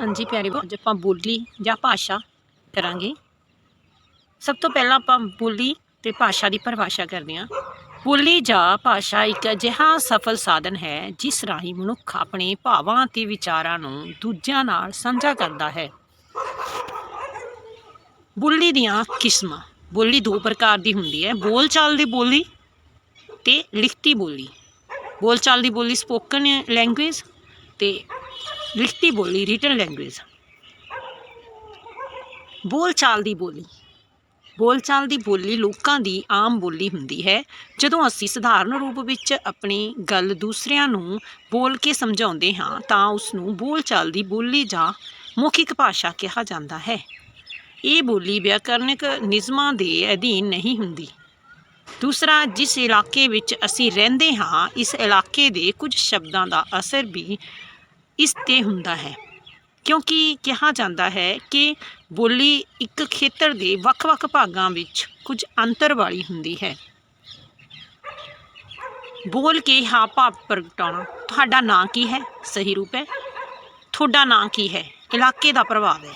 ਹਾਂਜੀ ਪਿਆਰੇ ਅੱਜ ਆਪਾਂ ਬੋਲੀ ਜਾਂ ਭਾਸ਼ਾ ਕਰਾਂਗੇ, ਸਭ ਤੋਂ ਪਹਿਲਾਂ ਆਪਾਂ ਬੋਲੀ ਤੇ ਭਾਸ਼ਾ ਦੀ ਪਰਿਭਾਸ਼ਾ ਕਰਦੇ ਹਾਂ। ਬੋਲੀ ਜਾਂ ਭਾਸ਼ਾ ਇੱਕ ਅਜਿਹਾ ਸਫਲ ਸਾਧਨ ਹੈ, ਜਿਸ ਰਾਹੀਂ ਮਨੁੱਖ ਆਪਣੇ ਭਾਵਾਂ ਤੇ ਵਿਚਾਰਾਂ ਨੂੰ ਦੂਜਿਆਂ ਨਾਲ ਸਾਂਝਾ ਕਰਦਾ ਹੈ। ਬੋਲੀ ਦੀਆਂ ਕਿਸਮਾਂ, ਬੋਲੀ ਦੋ ਪ੍ਰਕਾਰ ਦੀ ਹੁੰਦੀ ਹੈ, ਬੋਲਚਾਲ ਦੀ ਬੋਲੀ ਤੇ ਲਿਖਤੀ ਬੋਲੀ। ਬੋਲਚਾਲ ਦੀ ਬੋਲੀ ਸਪੋਕਨ ਲੈਂਗੁਏਜ ਤੇ ਲਿਖਤੀ ਬੋਲੀ ਰਿਟਨ ਲੈਂਗੁਏਜ ਬੋਲਚਾਲ ਦੀ ਬੋਲੀ। ਬੋਲਚਾਲ ਦੀ ਬੋਲੀ ਲੋਕਾਂ ਦੀ ਆਮ ਬੋਲੀ ਹੁੰਦੀ ਹੈ। ਜਦੋਂ ਅਸੀਂ ਸਧਾਰਨ ਰੂਪ ਵਿੱਚ ਆਪਣੀ ਗੱਲ ਦੂਸਰਿਆਂ ਨੂੰ ਬੋਲ ਕੇ ਸਮਝਾਉਂਦੇ ਹਾਂ, ਤਾਂ ਉਸ ਨੂੰ ਬੋਲਚਾਲ ਦੀ ਬੋਲੀ ਜਾਂ ਮੌਖਿਕ ਭਾਸ਼ਾ ਕਿਹਾ ਜਾਂਦਾ ਹੈ। ਇਹ ਬੋਲੀ ਵਿਆਕਰਨਿਕ ਨਿਯਮਾਂ ਦੇ ਅਧੀਨ ਨਹੀਂ ਹੁੰਦੀ। ਦੂਸਰਾ, ਜਿਸ ਇਲਾਕੇ ਵਿੱਚ ਅਸੀਂ ਰਹਿੰਦੇ ਹਾਂ, ਇਸ ਇਲਾਕੇ ਦੇ ਕੁਝ ਸ਼ਬਦਾਂ ਦਾ ਅਸਰ ਵੀ ਇਸ ਤੇ ਹੁੰਦਾ ਹੈ। ਕਿਉਂਕਿ ਕਿਹਾ ਜਾਂਦਾ ਹੈ ਕਿ ਬੋਲੀ ਇੱਕ ਖੇਤਰ ਦੇ ਵੱਖ-ਵੱਖ ਭਾਗਾਂ ਵਿੱਚ ਕੁਝ ਅੰਤਰ ਵਾਲੀ ਹੁੰਦੀ ਹੈ। ਬੋਲ ਕੇ ਹਾਵ ਭਾਵ ਪ੍ਰਗਟਾਉਣਾ ਤੁਹਾਡਾ ਨਾਂ ਕੀ ਹੈ? ਸਹੀ ਰੂਪ ਹੈ। ਤੁਹਾਡਾ ਨਾਂ ਕੀ ਹੈ? ਇਲਾਕੇ ਦਾ ਪ੍ਰਭਾਵ ਹੈ।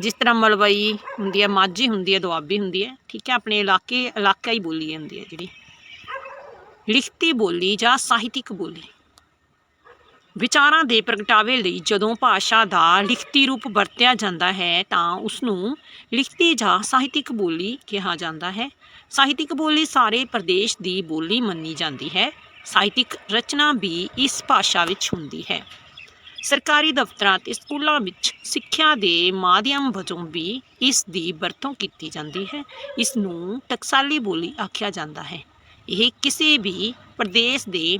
ਜਿਸ ਤਰ੍ਹਾਂ ਮਲਵਈ ਹੁੰਦੀ ਹੈ, ਮਾਝੀ ਹੁੰਦੀ ਹੈ, ਦੁਆਬੀ ਹੁੰਦੀ ਹੈ, ਠੀਕ ਹੈ, ਆਪਣੇ ਇਲਾਕੇ, ਇਲਾਕਾ ਹੀ ਬੋਲੀ ਜਾਂਦੀ ਹੈ ਜਿਹੜੀ। ਲਿਖਤੀ ਬੋਲੀ ਜਾਂ ਸਾਹਿਤਿਕ ਬੋਲੀ। ਵਿਚਾਰਾਂ ਦੇ ਪ੍ਰਗਟਾਵੇ ਲਈ ਜਦੋਂ ਭਾਸ਼ਾ ਦਾ ਲਿਖਤੀ ਰੂਪ ਵਰਤਿਆ ਜਾਂਦਾ ਹੈ ਤਾਂ ਉਸ ਨੂੰ ਲਿਖਤੀ ਜਾਂ ਸਾਹਿਤਿਕ ਬੋਲੀ ਕਿਹਾ ਜਾਂਦਾ ਹੈ। ਸਾਹਿਤਿਕ ਬੋਲੀ ਸਾਰੇ ਪ੍ਰਦੇਸ਼ ਦੀ ਬੋਲੀ ਮੰਨੀ ਜਾਂਦੀ ਹੈ। ਸਾਹਿਤਿਕ ਰਚਨਾ ਵੀ ਇਸ ਭਾਸ਼ਾ ਵਿੱਚ ਹੁੰਦੀ ਹੈ। ਸਰਕਾਰੀ ਦਫ਼ਤਰਾਂ ਤੇ ਸਕੂਲਾਂ ਵਿੱਚ ਸਿੱਖਿਆ ਦੇ ਮਾਧਿਅਮ ਵਜੋਂ ਵੀ ਇਸ ਦੀ ਵਰਤੋਂ ਕੀਤੀ ਜਾਂਦੀ ਹੈ। ਇਸ ਨੂੰ ਟਕਸਾਲੀ ਬੋਲੀ ਆਖਿਆ ਜਾਂਦਾ ਹੈ। ਇਹ ਕਿਸੇ ਵੀ ਪ੍ਰਦੇਸ਼ ਦੇ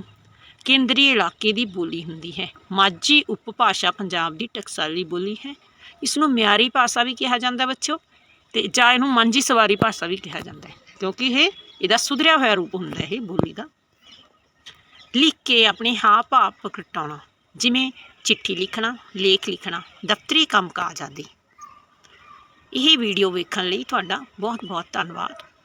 ਕੇਂਦਰੀ ਇਲਾਕੇ ਦੀ ਬੋਲੀ ਹੁੰਦੀ ਹੈ। ਮਾਝੀ ਉਪਭਾਸ਼ਾ ਪੰਜਾਬ ਦੀ ਟਕਸਾਲੀ ਬੋਲੀ ਹੈ। ਇਸ ਨੂੰ ਮਿਆਰੀ ਭਾਸ਼ਾ ਵੀ ਕਿਹਾ ਜਾਂਦਾ ਬੱਚਿਓ ਤੇ ਜਾਂ ਇਹਨੂੰ ਮਾਂਝੀ ਸਵਾਰੀ ਭਾਸ਼ਾ ਵੀ ਕਿਹਾ ਜਾਂਦਾ ਹੈ। ਕਿਉਂਕਿ ਇਹ, ਇਹਦਾ ਸੁਧਰਿਆ ਹੋਇਆ ਰੂਪ ਹੁੰਦਾ ਹੈ ਇਹ ਬੋਲੀ ਦਾ। ਲਿਖ ਕੇ ਆਪਣੇ ਹਾਵ ਭਾਵ ਪ੍ਰਗਟਾਉਣਾ, ਜਿਵੇਂ ਚਿੱਠੀ ਲਿਖਣਾ, ਲੇਖ ਲਿਖਣਾ, ਦਫ਼ਤਰੀ ਕੰਮਕਾਜ ਆਦਿ। ਇਹ ਵੀਡੀਓ ਵੇਖਣ ਲਈ ਤੁਹਾਡਾ ਬਹੁਤ ਬਹੁਤ ਧੰਨਵਾਦ।